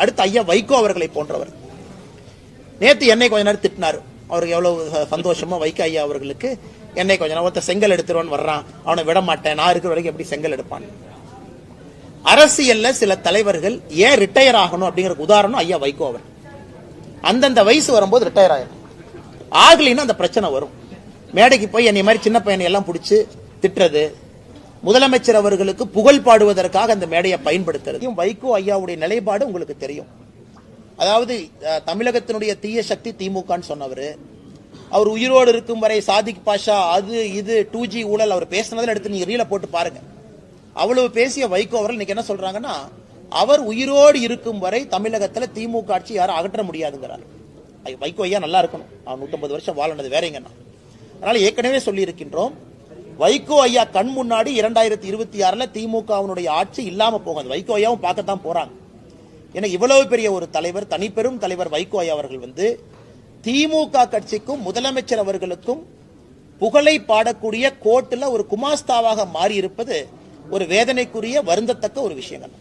அடுத்து ஐயா வைகோ அவர்களை போன்றவர். நேற்று என்னை கொஞ்ச நேரம் திட்டினார். அவருக்கு எவ்வளவு சந்தோஷமா வைகோ ஐயா அவர்களுக்கு என்னை கொஞ்ச நேரம் ஒருத்தன் செங்கல் எடுத்துருவான்னு வர்றான். அவனை விட மாட்டேன். நான் இருக்கிற வரைக்கும் எப்படி செங்கல் எடுப்பான்? அரசியல்ல சில தலைவர்கள் ஏன் ரிட்டையர் ஆகணும் அப்படிங்கிற உதாரணம் ஐயா வைகோ அவர். அந்தந்த வயசு வரும்போது ரிட்டையர் ஆயிரும். ஆகலின்னா அந்த பிரச்சனை வரும். மேடைக்கு போய் என்னை மாதிரி சின்ன பையனை எல்லாம் பிடிச்சி திட்டுறது முதலமைச்சர் அவர்களுக்கு புகழ் பாடுவதற்காக அந்த மேடையை பயன்படுத்துறது. வைகோ ஐயாவுடைய நிலைப்பாடு உங்களுக்கு தெரியும். அதாவது தமிழகத்தினுடைய தீய சக்தி திமுகன்னு சொன்னவர். அவர் உயிரோடு இருக்கும் வரை சாதிக் பாஷா அது இது டூ ஜி ஊழல் அவர் பேசினதில் எடுத்து நீங்க ரீல போட்டு பாருங்க. அவ்வளவு பேசிய வைகோ அவர்கள் இன்னைக்கு என்ன சொல்றாங்கன்னா அவர் உயிரோடு இருக்கும் வரை தமிழகத்தில் திமுக ஆட்சி யாரும் அகற்ற முடியாதுங்கிறார். வைகோ ஐயா நல்லா இருக்கணும். அவர் நூற்றம்பது வருஷம் வாழனது வேறங்கண்ணா. அதனால ஏற்கனவே சொல்லியிருக்கின்றோம் வைகோ ஐயா கண் முன்னாடி இரண்டாயிரத்தி இருபத்தி ஆறுல திமுகவினுடைய ஆட்சி இல்லாம போகாது. வைகோ ஐயாவும் பார்க்கத்தான் போறாங்க. ஏன்னா இவ்வளவு பெரிய ஒரு தலைவர் தனிப்பெரும் தலைவர் வைகோ ஐயா அவர்கள் வந்து திமுக கட்சிக்கும் முதலமைச்சர் அவர்களுக்கும் புகழை பாடக்கூடிய கோட்டில் ஒரு குமாஸ்தாவாக மாறி இருப்பது ஒரு வேதனைக்குரிய வருந்தத்தக்க ஒரு விஷயங்கள்.